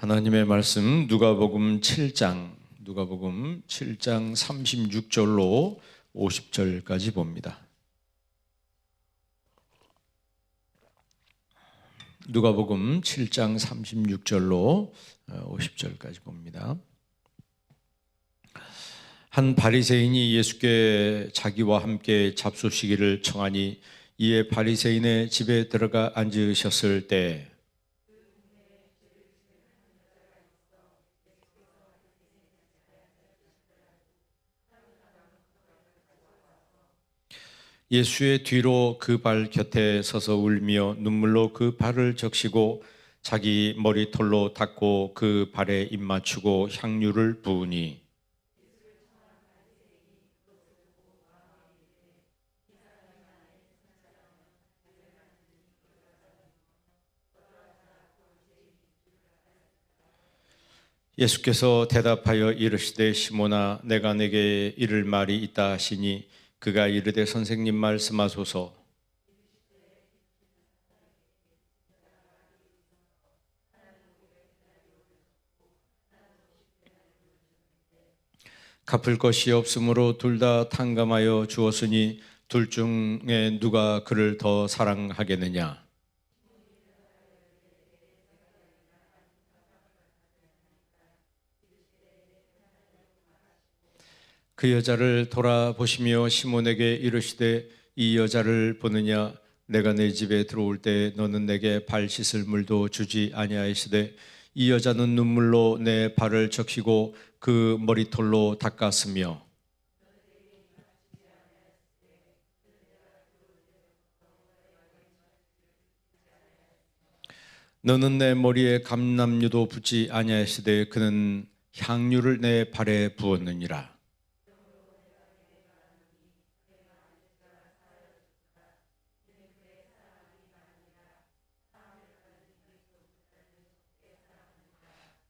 하나님의 말씀 누가복음 7장 누가복음 7장 36절로 50절까지 봅니다. 누가복음 7장 36절로 50절까지 봅니다. 한 바리새인이 예수께 자기와 함께 잡수시기를 청하니 이에 바리새인의 집에 들어가 앉으셨을 때 예수의 뒤로 그 발 곁에 서서 울며 눈물로 그 발을 적시고 자기 머리털로 닦고 그 발에 입 맞추고 향유를 부으니. 예수께서 대답하여 이르시되 시몬아 내가 내게 이를 말이 있다 하시니 그가 이르되 선생님 말씀하소서. 갚을 것이 없으므로 둘 다 탕감하여 주었으니 둘 중에 누가 그를 더 사랑하겠느냐 그 여자를 돌아보시며 시몬에게 이르시되 이 여자를 보느냐? 내가 내 집에 들어올 때 너는 내게 발 씻을 물도 주지 아니하시되 이 여자는 눈물로 내 발을 적시고 그 머리털로 닦았으며 너는 내 머리에 감람유도 붓지 아니하시되 그는 향유를 내 발에 부었느니라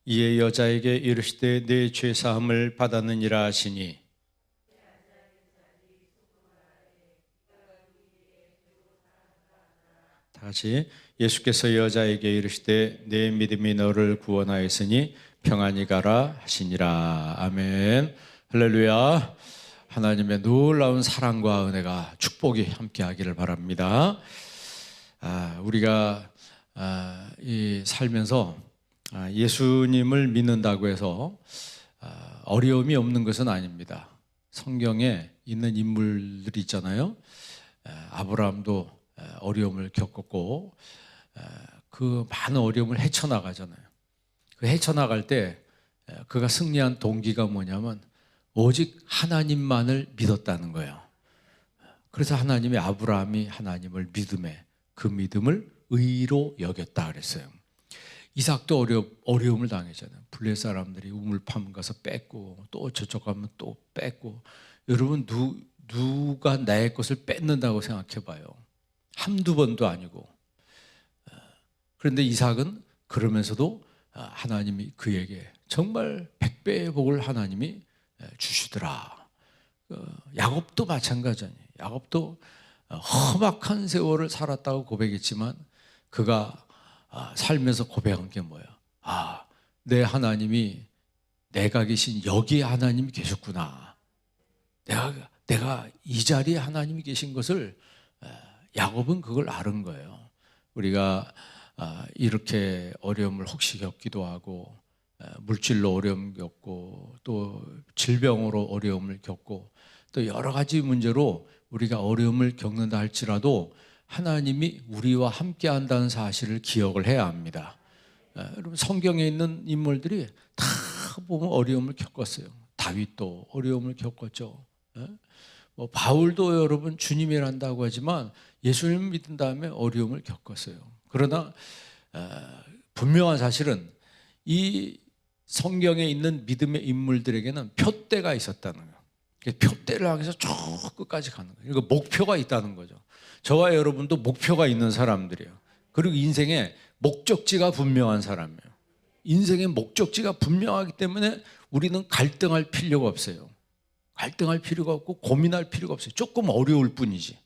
이에 여자에게 이르시되 내 죄 사함을 받았느니라 하시니. 다시 예수께서 여자에게 이르시되 내 믿음이 너를 구원하였으니 평안히 가라 하시니라. 아멘. 할렐루야. 하나님의 놀라운 사랑과 은혜가 축복이 함께하기를 바랍니다. 아, 우리가 아, 이 살면서 아, 예수님을 믿는다고 해서 아, 어려움이 없는 것은 아닙니다. 성경에 있는 인물들이 있잖아요. 아브라함도 어려움을 겪었고 그 많은 어려움을 헤쳐나가잖아요. 그 헤쳐나갈 때 그가 승리한 동기가 뭐냐면 오직 하나님만을 믿었다는 거예요. 그래서 하나님이 아브라함이 하나님을 믿음에 그 믿음을 의로 여겼다 그랬어요. 이삭도 어려, 어려움을 당했잖아요. 블레 사람들이 우물판 가서 뺏고 또 저쪽 가면 또 뺏고 여러분 누, 누가 나의 것을 뺏는다고 생각해 봐요. 한두 번도 아니고 그런데 이삭은 그러면서도 하나님이 그에게 정말 백배의 복을 하나님이 주시더라. 야곱도 마찬가지아니에요. 야곱도 험악한 세월을 살았다고 고백했지만 그가 살면서 고백한 게 뭐야? 아, 내 하나님이 내가 계신 여기에 하나님이 계셨구나. 내가 내가 이 자리에 하나님이 계신 것을 야곱은 그걸 아는 거예요. 우리가 이렇게 어려움을 혹시 겪기도 하고 물질로 어려움 겪고 또 질병으로 어려움을 겪고 또 여러 가지 문제로 우리가 어려움을 겪는다 할지라도 하나님이 우리와 함께 한다는 사실을 기억을 해야 합니다. 여러분 성경에 있는 인물들이 다 보면 어려움을 겪었어요. 다윗도 어려움을 겪었죠. 뭐 바울도 여러분 주님이란다고 하지만 예수님 믿은 다음에 어려움을 겪었어요. 그러나 분명한 사실은 이 성경에 있는 믿음의 인물들에게는 표대가 있었다는 거예요. 표대를 향해서 쭉 끝까지 가는 거예요. 그러니까 목표가 있다는 거죠. 저와 여러분도 목표가 있는 사람들이에요. 그리고 인생에 목적지가 분명한 사람이에요. 인생의 목적지가 분명하기 때문에 우리는 갈등할 필요가 없어요. 갈등할 필요가 없고 고민할 필요가 없어요. 조금 어려울 뿐이지.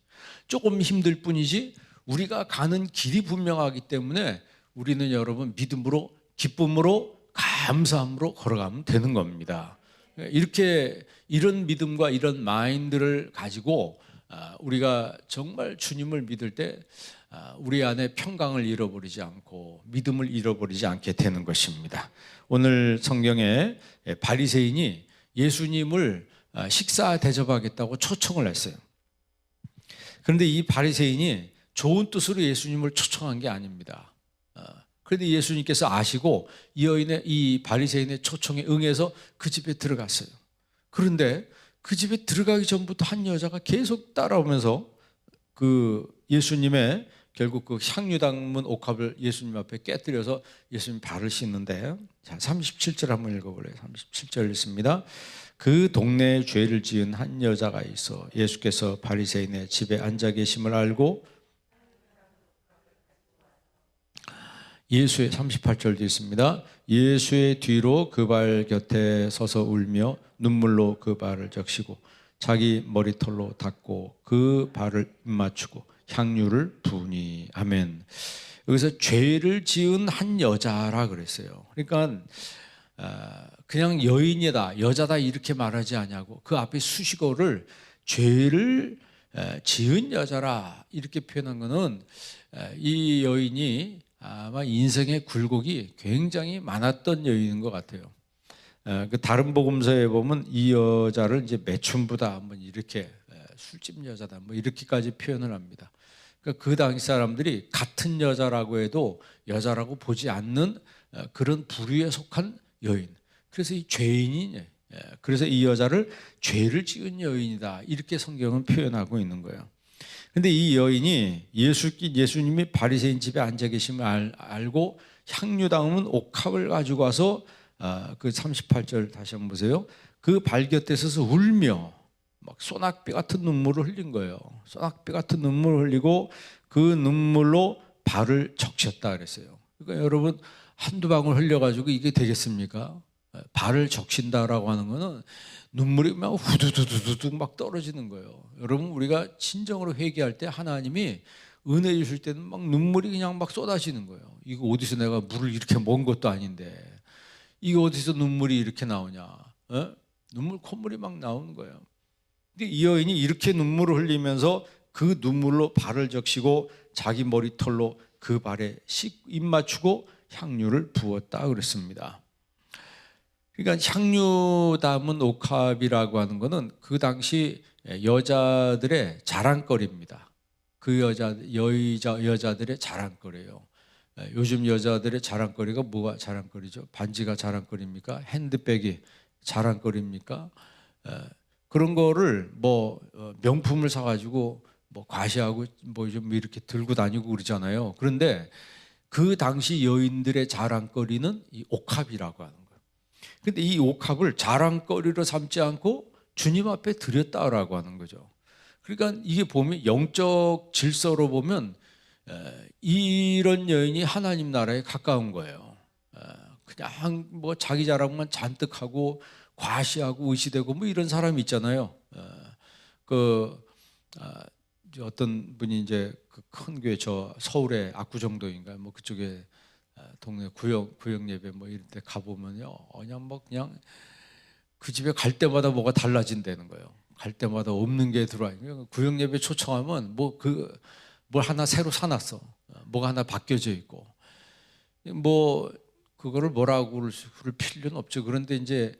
조금 힘들 뿐이지 우리가 가는 길이 분명하기 때문에 우리는 여러분 믿음으로 기쁨으로 감사함으로 걸어가면 되는 겁니다. 이렇게 이런 믿음과 이런 마인드를 가지고 아, 우리가 정말 주님을 믿을 때 아, 우리 안에 평강을 잃어버리지 않고 믿음을 잃어버리지 않게 되는 것입니다. 오늘 성경에 바리새인이 예수님을 아, 식사 대접하겠다고 초청을 했어요. 그런데 이 바리새인이 좋은 뜻으로 예수님을 초청한 게 아닙니다. 그런데 예수님께서 아시고 이 여인의 이 바리새인의 초청에 응해서 그 집에 들어갔어요. 그런데 그 집에 들어가기 전부터 한 여자가 계속 따라오면서 그 예수님의 결국 그 향유 담은 옥합을 예수님 앞에 깨뜨려서 예수님 발을 씻는데 자 37절 한번 읽어볼래요. 37절 읽습니다. 그 동네에 죄를 지은 한 여자가 있어 예수께서 바리새인의 집에 앉아 계심을 알고 예수의 38절도 있습니다. 예수의 뒤로 그 발 곁에 서서 울며 눈물로 그 발을 적시고 자기 머리털로 닦고 그 발을 맞추고 향유를 부으니 아멘. 여기서 죄를 지은 한 여자라 그랬어요. 그러니까 아, 그냥 여인이다, 여자다 이렇게 말하지 않냐고 그 앞에 수식어를 죄를 지은 여자라 이렇게 표현한 것은 이 여인이 아마 인생의 굴곡이 굉장히 많았던 여인인 것 같아요. 그 다른 복음서에 보면 이 여자를 이제 매춘부다, 뭐 이렇게 술집 여자다, 뭐 이렇게까지 표현을 합니다. 그러니까 그 당시 사람들이 같은 여자라고 해도 여자라고 보지 않는 그런 부류에 속한 여인. 그래서 이 죄인이 그래서 이 여자를 죄를 지은 여인이다 이렇게 성경은 표현하고 있는 거예요. 근데 이 여인이 예수 예수님이 바리새인 집에 앉아 계심을 알, 알고 향유 담은 옥합을 가지고 와서 아, 그 38절 다시 한번 보세요. 그 발 곁에 서서 울며 막 소낙비 같은 눈물을 흘린 거예요. 소낙비 같은 눈물을 흘리고 그 눈물로 발을 적셨다 그랬어요. 그러니까 여러분 한두 방울 흘려가지고 이게 되겠습니까? 발을 적신다라고 하는 거는 눈물이 막 후두두두두 막 떨어지는 거예요. 여러분 우리가 진정으로 회개할 때 하나님이 은혜 주실 때는 막 눈물이 그냥 막 쏟아지는 거예요. 이거 어디서 내가 물을 이렇게 먹은 것도 아닌데 이거 어디서 눈물이 이렇게 나오냐? 어? 눈물 콧물이 막 나오는 거예요. 근데 이 여인이 이렇게 눈물을 흘리면서 그 눈물로 발을 적시고 자기 머리털로 그 발에 입 맞추고 향유를 부었다 그랬습니다. 그러니까 향유 담은 옥합이라고 하는 것은 그 당시 여자들의 자랑거리입니다. 그 여자 여자 여자들의 자랑거리예요. 요즘 여자들의 자랑거리가 뭐가 자랑거리죠? 반지가 자랑거리입니까? 핸드백이 자랑거리입니까? 그런 거를 뭐 어, 명품을 사가지고 뭐 과시하고 뭐 좀 이렇게 들고 다니고 그러잖아요. 그런데 그 당시 여인들의 자랑거리는 이 옥합이라고 하는 거예요. 근데 이 옥합을 자랑거리로 삼지 않고 주님 앞에 드렸다라고 하는 거죠. 그러니까 이게 보면 영적 질서로 보면 이런 여인이 하나님 나라에 가까운 거예요. 그냥 뭐 자기 자랑만 잔뜩 하고 과시하고 의시되고 뭐 이런 사람이 있잖아요. 그 아, 어떤 분이 이제 그큰 교회 저 서울의 압구정동인가 뭐 그쪽에 동네 구역 구역 예배 뭐 이런 데 가보면요 그냥 뭐 그냥 그 집에 갈 때마다 뭐가 달라진다는 거예요. 갈 때마다 없는 게 들어와. 구역 예배 초청하면 뭐 그 뭘 하나 새로 사놨어. 뭐가 하나 바뀌어져 있고. 뭐 그거를 뭐라고 를 필요는 없죠. 그런데 이제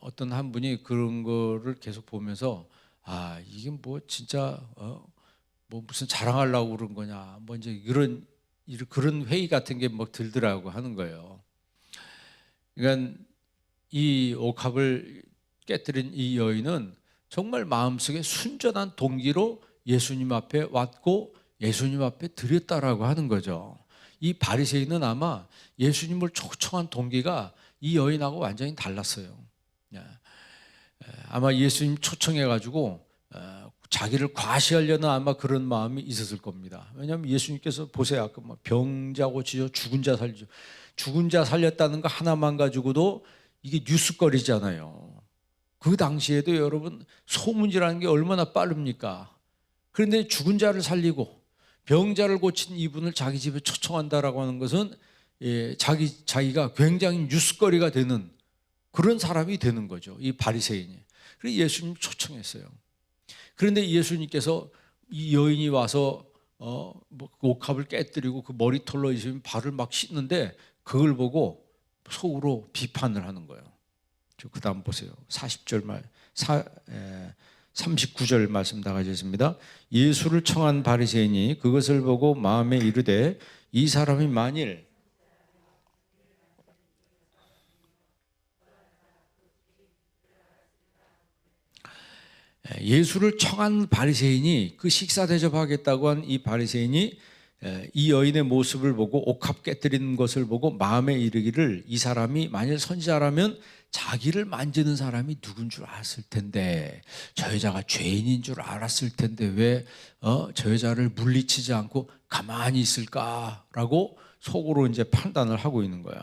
어떤 한 분이 그런 거를 계속 보면서 아 이게 뭐 진짜 어? 뭐 무슨 자랑하려고 그런 거냐 뭐 이제 이런 그런 회의 같은 게 막 들더라고 하는 거예요. 그러니까 이 옥합을 깨뜨린 이 여인은 정말 마음속에 순전한 동기로 예수님 앞에 왔고 예수님 앞에 드렸다라고 하는 거죠. 이 바리새인은 아마 예수님을 초청한 동기가 이 여인하고 완전히 달랐어요. 예. 아마 예수님 초청해 가지고 어, 자기를 과시하려는 아마 그런 마음이 있었을 겁니다. 왜냐하면 예수님께서 보세요 아까 뭐 병자 고치죠 죽은 자 살죠 죽은 자 살렸다는 거 하나만 가지고도 이게 뉴스거리잖아요. 그 당시에도 여러분 소문이라는 게 얼마나 빠릅니까? 그런데 죽은 자를 살리고 병자를 고친 이분을 자기 집에 초청한다라고 하는 것은 예, 자기 자기가 굉장히 뉴스거리가 되는 그런 사람이 되는 거죠. 이 바리새인이. 그래서 예수님 초청했어요. 그런데 예수님께서 이 여인이 와서 어, 뭐 옥합을 깨뜨리고 그 머리털로 있으면 발을 막 씻는데 그걸 보고 속으로 비판을 하는 거예요. 그 다음 보세요. 40절 말, 사, 에, 39절 말씀 나가져 있습니다. 예수를 청한 바리새인이 그것을 보고 마음에 이르되 이 사람이 만일 예수를 청한 바리새인이 그 식사 대접하겠다고 한 이 바리새인이 이 여인의 모습을 보고 옥합 깨뜨리는 것을 보고 마음에 이르기를 이 사람이 만일 선지자라면 자기를 만지는 사람이 누군 줄 알았을 텐데 저 여자가 죄인인 줄 알았을 텐데 왜저 어, 여자를 물리치지 않고 가만히 있을까라고 속으로 이제 판단을 하고 있는 거예요.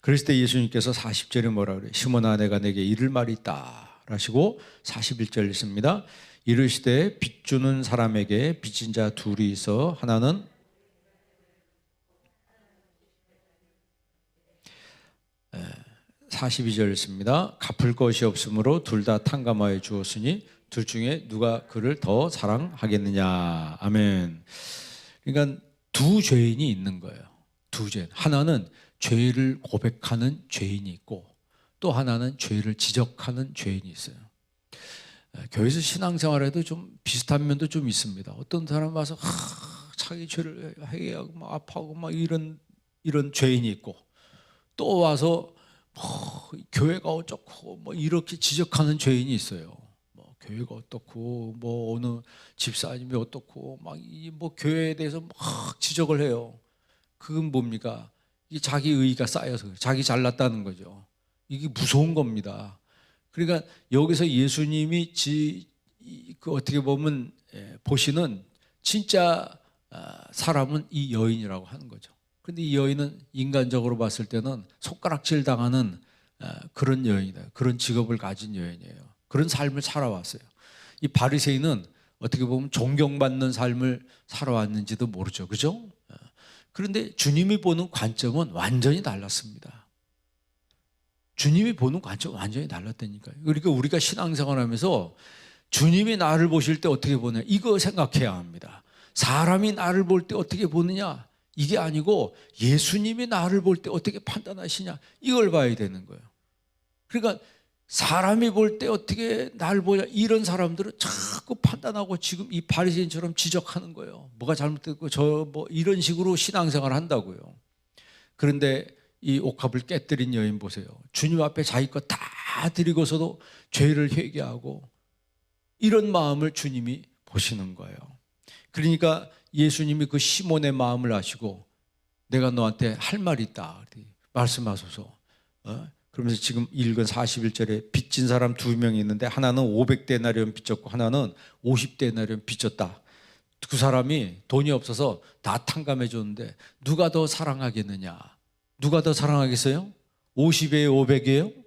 그랬을 때 예수님께서 40절에 뭐라 그래? 시몬아 내가 내게 이를 말이 있다. 라시고 41절 있습니다. 이르시되 빚 주는 사람에게 빚진 자 둘이 있어 하나는 42절 있습니다. 갚을 것이 없으므로 둘 다 탕감하여 주었으니 둘 중에 누가 그를 더 사랑하겠느냐. 아멘. 그러니까 두 죄인이 있는 거예요. 두 죄인. 하나는 죄를 고백하는 죄인이 있고 또 하나는 죄를 지적하는 죄인이 있어요. 교회에서 신앙생활에도 좀 비슷한 면도 좀 있습니다. 어떤 사람 와서 하, 자기 죄를 회개하고 막 아파하고 막 이런 이런 죄인이 있고 또 와서 뭐, 교회가 어쩌고 뭐 이렇게 지적하는 죄인이 있어요. 뭐 교회가 어떻고 뭐 어느 집사님이 어떻고 막 이 뭐 교회에 대해서 막 지적을 해요. 그건 뭡니까? 이 자기 의가 쌓여서 자기 잘났다는 거죠. 이게 무서운 겁니다. 그러니까 여기서 예수님이 지, 그 어떻게 보면 예, 보시는 진짜 아, 사람은 이 여인이라고 하는 거죠. 근데 이 여인은 인간적으로 봤을 때는 손가락질 당하는 아, 그런 여인이다. 그런 직업을 가진 여인이에요. 그런 삶을 살아왔어요. 이 바리새인은 어떻게 보면 존경받는 삶을 살아왔는지도 모르죠. 그죠? 아, 그런데 주님이 보는 관점은 완전히 달랐습니다. 주님이 보는 관점 완전히 달랐다니까요. 그러니까 우리가 신앙생활 하면서 주님이 나를 보실 때 어떻게 보냐. 이거 생각해야 합니다. 사람이 나를 볼 때 어떻게 보느냐. 이게 아니고 예수님이 나를 볼 때 어떻게 판단하시냐. 이걸 봐야 되는 거예요. 그러니까 사람이 볼 때 어떻게 날 보냐. 이런 사람들은 자꾸 판단하고 지금 이 바리새인처럼 지적하는 거예요. 뭐가 잘못됐고 저 뭐 이런 식으로 신앙생활 한다고요. 그런데 이 옥합을 깨뜨린 여인 보세요. 주님 앞에 자기 것 다 드리고서도 죄를 회개하고 이런 마음을 주님이 보시는 거예요. 그러니까 예수님이 그 시몬의 마음을 아시고 내가 너한테 할 말이 있다. 말씀하소서. 어? 그러면서 지금 읽은 41절에 빚진 사람 두 명이 있는데 하나는 500데나리온 빚졌고 하나는 50데나리온 빚졌다. 두 사람이 돈이 없어서 다 탕감해 줬는데 누가 더 사랑하겠느냐? 누가 더 사랑하겠어요? 50에 500이에요?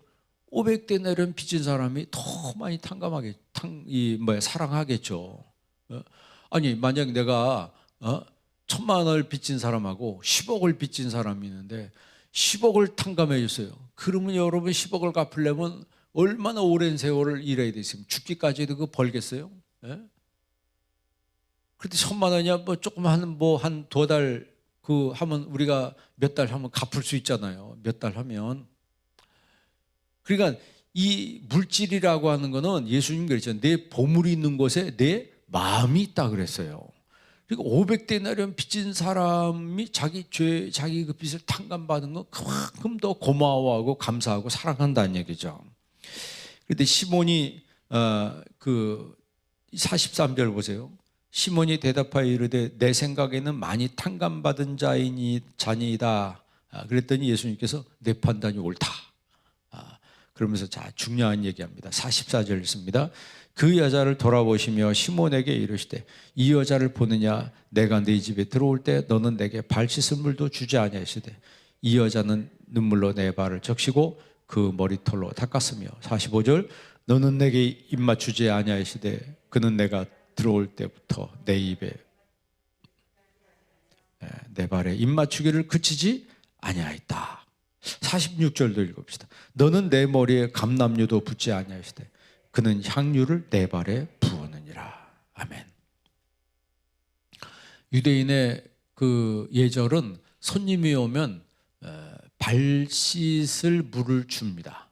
500대 내려는 빚진 사람이 더 많이 탕감하게 탕, 이 뭐야 사랑하겠죠. 어? 아니 만약 내가 어? 천만 원을 빚진 사람하고 10억을 빚진 사람이 있는데 10억을 탕감해 줬어요. 그러면 여러분 10억을 갚으려면 얼마나 오랜 세월을 일해야 되겠습니까? 죽기까지도 그 벌겠어요? 예? 그런데 천만 원이야 뭐 조금 한 뭐 한 두 달 그 하면 우리가 몇 달 하면 갚을 수 있잖아요. 몇 달 하면. 그러니까 이 물질이라고 하는 거는 예수님 그랬죠. 내 보물이 있는 곳에 내 마음이 있다 그랬어요. 그러니까 500데나리온 빚진 사람이 자기 죄, 자기 그 빚을 탕감받은 건 그만큼 더 고마워하고 감사하고 사랑한다는 얘기죠. 그런데 시몬이 어, 그 43절 보세요. 시몬이 대답하여 이르되 내 생각에는 많이 탕감받은 자이니 자니이다. 아, 그랬더니 예수님께서 내 판단이 옳다. 아, 그러면서 자 중요한 얘기합니다. 44절 있습니다. 그 여자를 돌아보시며 시몬에게 이르시되 이 여자를 보느냐 내가 네 집에 들어올 때 너는 내게 발 씻을 물도 주지 아니하시되 이 여자는 눈물로 내 발을 적시고 그 머리털로 닦았으며 45절 너는 내게 입 맞추지 아니하시되 그는 내가 들어올 때부터 내 입에 예, 내 발에 입 맞추기를 그치지 아니하였다. 46절도 읽읍시다. 너는 내 머리에 감남류도 붙지 아니하시되 그는 향유를 내 발에 부었느니라. 아멘. 유대인의 그 예절은 손님이 오면 어, 발 씻을 물을 줍니다.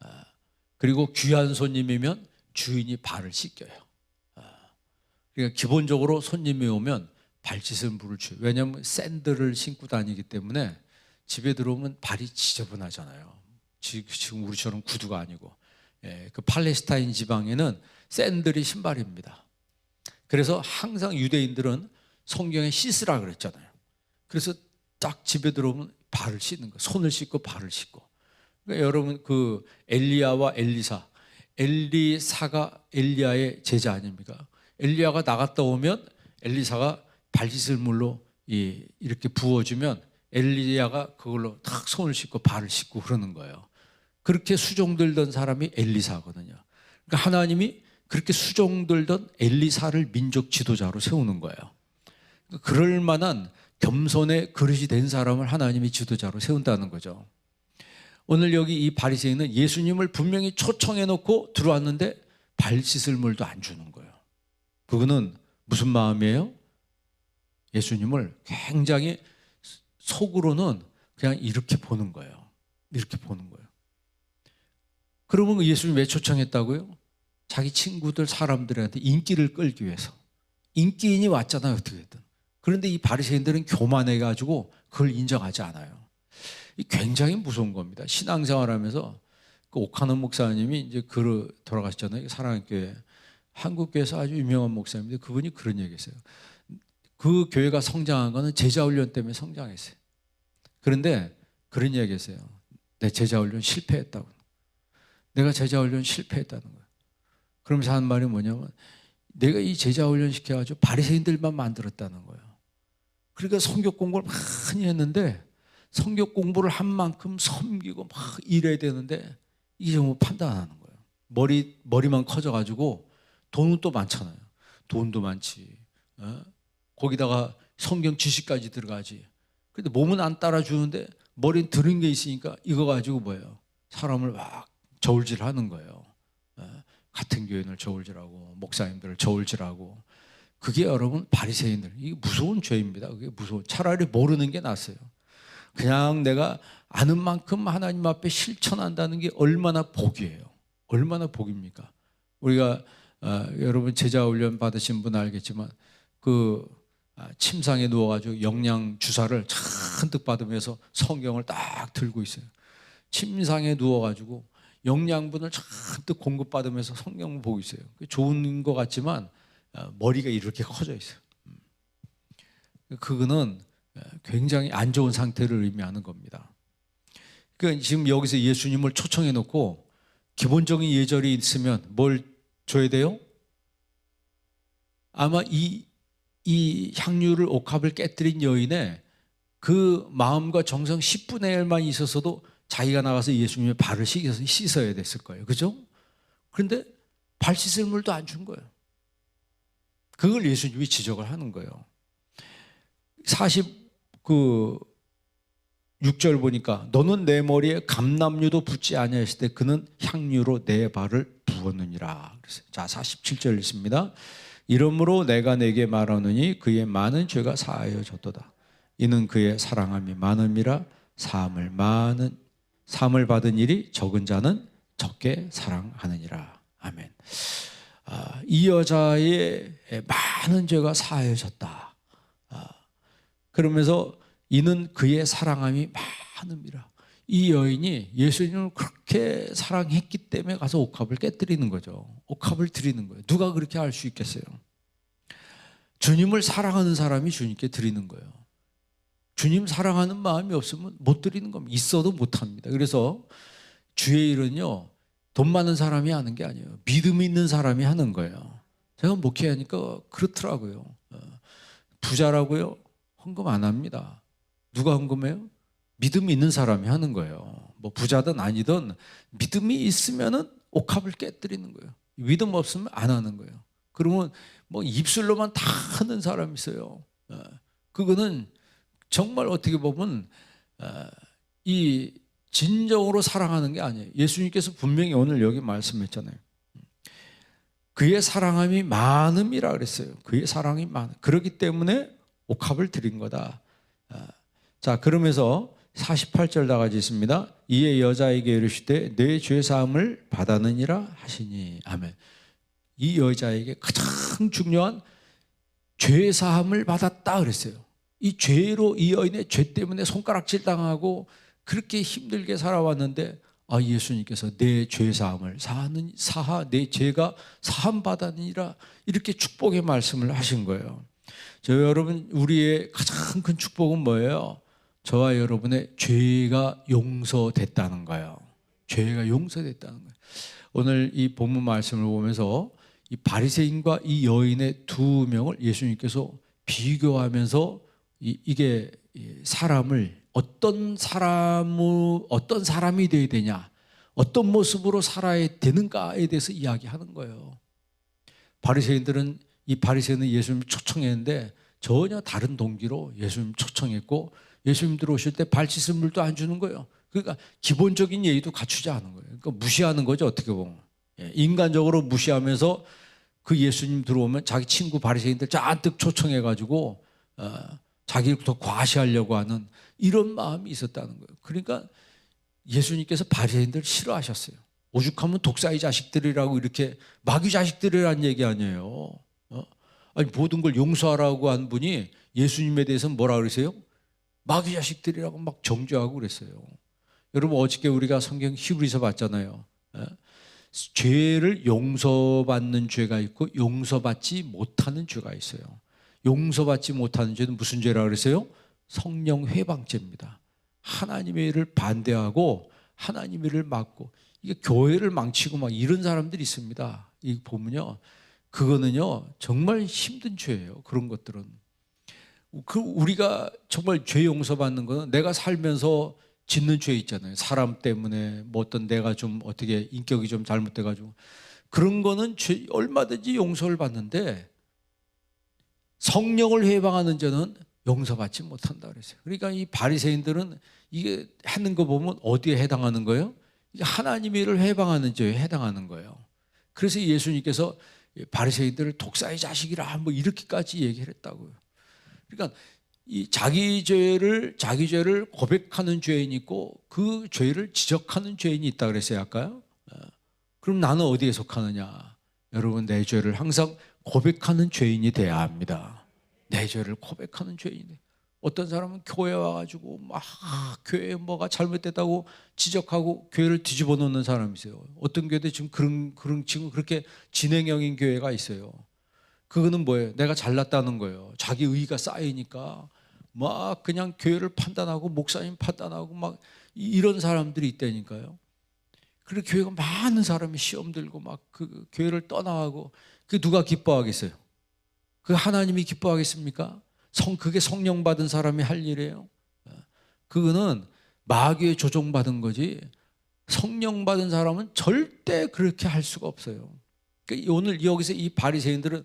어, 그리고 귀한 손님이면 주인이 발을 씻겨요. 어, 그러니까 기본적으로 손님이 오면 발 씻을 물을 줘요. 왜냐하면 샌들을 신고 다니기 때문에 집에 들어오면 발이 지저분하잖아요. 지- 지금 우리처럼 구두가 아니고 예, 그 팔레스타인 지방에는 샌들이 신발입니다. 그래서 항상 유대인들은 성경에 씻으라 그랬잖아요. 그래서 딱 집에 들어오면 발을 씻는 거, 손을 씻고 발을 씻고. 그러니까 여러분 그 엘리야와 엘리사, 엘리사가 엘리야의 제자 아닙니까? 엘리야가 나갔다 오면 엘리사가 발 씻을 물로 이- 이렇게 부어주면 엘리야가 그걸로 탁 손을 씻고 발을 씻고 그러는 거예요. 그렇게 수종들던 사람이 엘리사거든요. 그러니까 하나님이 그렇게 수종들던 엘리사를 민족 지도자로 세우는 거예요. 그러니까 그럴 만한 겸손의 그릇이 된 사람을 하나님이 지도자로 세운다는 거죠. 오늘 여기 이 바리새인은 예수님을 분명히 초청해 놓고 들어왔는데 발 씻을 물도 안 주는 거예요. 그거는 무슨 마음이에요? 예수님을 굉장히 속으로는 그냥 이렇게 보는 거예요. 이렇게 보는 거예요. 그러면 예수님 왜 초청했다고요? 자기 친구들 사람들한테 인기를 끌기 위해서. 인기인이 왔잖아요, 어떻게든. 그런데 이 바리새인들은 교만해 가지고 그걸 인정하지 않아요. 이 굉장히 무서운 겁니다. 신앙생활하면서 그 오카노 목사님이 이제 그 돌아가셨잖아요. 사랑의 교회 한국 교회에서 아주 유명한 목사님인데 그분이 그런 얘기했어요. 그 교회가 성장한 거는 제자 훈련 때문에 성장했어요. 그런데 그런 얘기했어요. 내 제자 훈련 실패했다고. 내가 제자 훈련 실패했다는 거예요. 그러면서 하는 말이 뭐냐면 내가 이 제자 훈련 시켜가지고 바리새인들만 만들었다는 거예요. 그러니까 성격 공부를 많이 했는데 성격 공부를 한 만큼 섬기고 막 일해야 되는데 이게 정말 판단 안 하는 거예요. 머리 머리만 커져가지고 돈은 또 많잖아요. 돈도 많지. 어? 거기다가 성경 지식까지 들어가지. 근데 몸은 안 따라주는데 머리는 들은 게 있으니까 이거 가지고 뭐예요? 사람을 막 저울질하는 거예요. 어? 같은 교인을 저울질하고 목사님들을 저울질하고 그게 여러분 바리새인들 이게 무서운 죄입니다. 그게 무서운 차라리 모르는 게 낫어요. 그냥 내가 아는 만큼 하나님 앞에 실천한다는 게 얼마나 복이에요. 얼마나 복입니까? 우리가 어, 여러분 제자 훈련 받으신 분 알겠지만 그 아, 침상에 누워가지고 영양 주사를 잔뜩 받으면서 성경을 딱 들고 있어요. 침상에 누워가지고 영양분을 잔뜩 공급받으면서 성경을 보고 있어요. 좋은 것 같지만 어, 머리가 이렇게 커져 있어요. 음. 그거는 어, 굉장히 안 좋은 상태를 의미하는 겁니다. 그러니까 지금 여기서 예수님을 초청해 놓고 기본적인 예절이 있으면 뭘 줘야 돼요? 아마 이, 이 향유를 옥합을 깨뜨린 여인의 그 마음과 정성 10분의 1만 있었어도 자기가 나가서 예수님의 발을 씻어서 씻어야 됐을 거예요. 그죠? 그런데 발 씻을 물도 안 준 거예요. 그걸 예수님이 지적을 하는 거예요. 40 그 6절 보니까 너는 내 머리에 감남류도 붙지 아니하실 때 그는 향유로 내 발을 부었느니라. 자, 47절 있습니다. 이러므로 내가 내게 말하느니 그의 많은 죄가 사하여 졌도다. 이는 그의 사랑함이 많음이라 사함을 많은 사함을 받은 일이 적은 자는 적게 사랑하느니라. 아멘. 아, 이 여자의 많은 죄가 사하여졌다. 아, 그러면서 이는 그의 사랑함이 많음이라. 이 여인이 예수님을 그렇게 사랑했기 때문에 가서 옥합을 깨뜨리는 거죠. 옥합을 드리는 거예요. 누가 그렇게 할수 있겠어요? 주님을 사랑하는 사람이 주님께 드리는 거예요. 주님 사랑하는 마음이 없으면 못 드리는 겁니다. 있어도 못 합니다. 그래서 주의 일은요, 돈 많은 사람이 하는 게 아니에요. 믿음 있는 사람이 하는 거예요. 제가 목회하니까 그렇더라고요. 어, 부자라고요? 헌금 안 합니다. 누가 헌금해요? 믿음이 있는 사람이 하는 거예요. 뭐 부자든 아니든 믿음이 있으면은 옥합을 깨뜨리는 거예요. 믿음 없으면 안 하는 거예요. 그러면 뭐 입술로만 다 하는 사람이 있어요. 어, 그거는 정말 어떻게 보면 어, 이 진정으로 사랑하는 게 아니에요. 예수님께서 분명히 오늘 여기 말씀했잖아요. 그의 사랑함이 많음이라 그랬어요. 그의 사랑이 많. 그렇기 때문에 옥합을 드린 거다. 아, 자 그러면서 48절 나가지 있습니다. 이에 여자에게 이르시되 내 죄 사함을 받았느니라 하시니 아멘. 이 여자에게 가장 중요한 죄 사함을 받았다 그랬어요. 이 죄로 이 여인의 죄 때문에 손가락질 당하고 그렇게 힘들게 살아왔는데 아 예수님께서 내 죄 사함을 사하는 사하 내 죄가 사함 받았느니라 이렇게 축복의 말씀을 하신 거예요. 저 여러분 우리의 가장 큰 축복은 뭐예요? 저와 여러분의 죄가 용서됐다는 거예요. 죄가 용서됐다는 거예요. 오늘 이 본문 말씀을 보면서 이 바리새인과 이 여인의 두 명을 예수님께서 비교하면서 이, 이 사람을 어떤 사람을 어떤 사람이 되어야 되냐, 어떤 모습으로 살아야 되는가에 대해서 이야기하는 거예요. 바리새인들은 이 바리새인은 예수님을 초청했는데 전혀 다른 동기로 예수님 초청했고 예수님 들어오실 때 발 씻을 물도 안 주는 거예요. 그러니까 기본적인 예의도 갖추지 않은 거예요. 그러니까 무시하는 거죠 어떻게 보면 예, 인간적으로 무시하면서 그 예수님 들어오면 자기 친구 바리새인들 잔뜩 초청해 가지고 어, 자기를 더 과시하려고 하는 이런 마음이 있었다는 거예요. 그러니까 예수님께서 바리새인들 싫어하셨어요. 오죽하면 독사의 자식들이라고 이렇게 마귀 자식들이라는 얘기 아니에요. 어? 아니 모든 걸 용서하라고 한 분이 예수님에 대해서 뭐라 그러세요? 마귀 자식들이라고 막 정죄하고 그랬어요. 여러분 어저께 우리가 성경 히브리서 봤잖아요. 예? 죄를 용서받는 죄가 있고 용서받지 못하는 죄가 있어요. 용서받지 못하는 죄는 무슨 죄라 그랬어요? 성령 회방죄입니다. 하나님의 일을 반대하고 하나님의 일을 막고 이게 교회를 망치고 막 이런 사람들이 있습니다. 이 보면요. 그거는요. 정말 힘든 죄예요. 그런 것들은. 그 우리가 정말 죄 용서받는 거는 내가 살면서 짓는 죄 있잖아요. 사람 때문에 뭐 어떤 내가 좀 어떻게 인격이 좀 잘못돼 가지고 그런 거는 죄 얼마든지 용서를 받는데 성령을 해방하는 자는 용서받지 못한다 그랬어요. 그러니까 이 바리새인들은 이게 하는 거 보면 어디에 해당하는 거예요? 하나님의 일을 해방하는 죄에 해당하는 거예요. 그래서 예수님께서 바리새인들을 독사의 자식이라 뭐 이렇게까지 얘기를 했다고요. 그러니까 이 자기 죄를 자기 죄를 고백하는 죄인이 있고 그 죄를 지적하는 죄인이 있다 그랬어요 아까요. 어. 그럼 나는 어디에 속하느냐? 여러분 내 죄를 항상 고백하는 죄인이 돼야 합니다. 내 죄를 고백하는 죄인이. 어떤 사람은 교회 와가지고 막 교회에 뭐가 잘못됐다고 지적하고 교회를 뒤집어 놓는 사람이 있어요. 어떤 교회도 지금 그런 그런 지금 그렇게 진행형인 교회가 있어요. 그거는 뭐예요? 내가 잘났다는 거예요. 자기 의가 쌓이니까 막 그냥 교회를 판단하고 목사님 판단하고 막 이런 사람들이 있다니까요. 그리고 교회가 많은 사람이 시험 들고 막 그 교회를 떠나가고 그 누가 기뻐하겠어요? 그 하나님이 기뻐하겠습니까? 성 그게 성령 받은 사람이 할 일이에요. 그거는 마귀에 조종 받은 거지. 성령 받은 사람은 절대 그렇게 할 수가 없어요. 그러니까 오늘 여기서 이 바리새인들은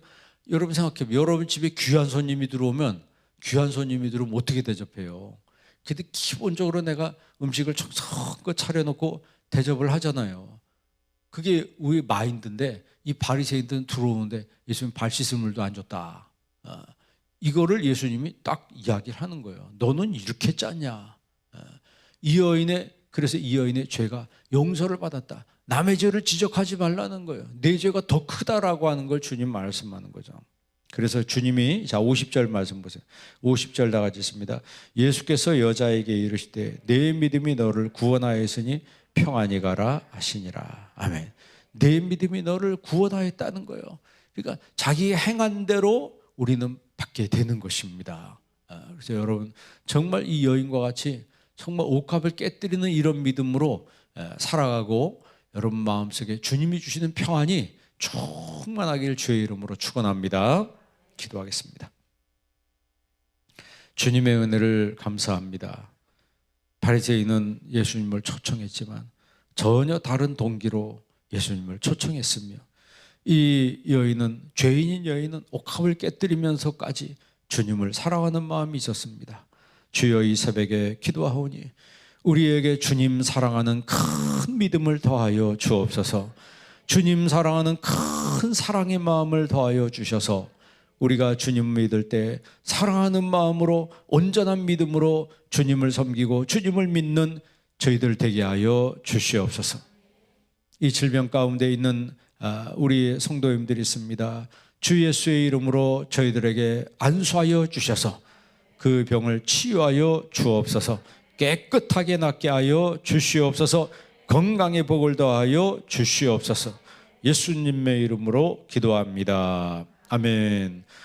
여러분 생각해 여러분 집에 귀한 손님이 들어오면 귀한 손님이 들어오면 어떻게 대접해요? 근데 기본적으로 내가 음식을 청성껏 차려놓고 대접을 하잖아요. 그게 우리 마인드인데 이 바리새인들은 들어오는데 예수님 발 씻을 물도 안 줬다. 어, 이거를 예수님이 딱 이야기를 하는 거예요. 너는 이렇게 짰냐? 어, 이 여인의 그래서 이 여인의 죄가 용서를 받았다. 남의 죄를 지적하지 말라는 거예요. 내 죄가 더 크다라고 하는 걸 주님 말씀하는 거죠. 그래서 주님이 자 50절 말씀 보세요. 50절 다 같이 있습니다. 예수께서 여자에게 이르시되 내 믿음이 너를 구원하였으니 평안히 가라 하시니라. 아멘. 내 믿음이 너를 구원하였다는 거예요. 그러니까 자기 행한 대로 우리는 받게 되는 것입니다. 아, 그래서 여러분 정말 이 여인과 같이 정말 옥합을 깨뜨리는 이런 믿음으로 살아가고 여러분 마음속에 주님이 주시는 평안이 충만하기를 주의 이름으로 축원합니다. 기도하겠습니다. 주님의 은혜를 감사합니다. 바리새인은 예수님을 초청했지만 전혀 다른 동기로 예수님을 초청했으며 이 여인은 죄인인 여인은 옥합을 깨뜨리면서까지 주님을 사랑하는 마음이 있었습니다. 주여 이 새벽에 기도하오니 우리에게 주님 사랑하는 큰 믿음을 더하여 주옵소서. 주님 사랑하는 큰 사랑의 마음을 더하여 주셔서 우리가 주님 믿을 때 사랑하는 마음으로 온전한 믿음으로 주님을 섬기고 주님을 믿는 저희들 되게 하여 주시옵소서. 이 질병 가운데 있는 아, 우리 성도님들이 있습니다. 주 예수의 이름으로 저희들에게 안수하여 주셔서 그 병을 치유하여 주옵소서. 깨끗하게 낫게 하여 주시옵소서. 건강의 복을 더하여 주시옵소서. 예수님의 이름으로 기도합니다. 아멘.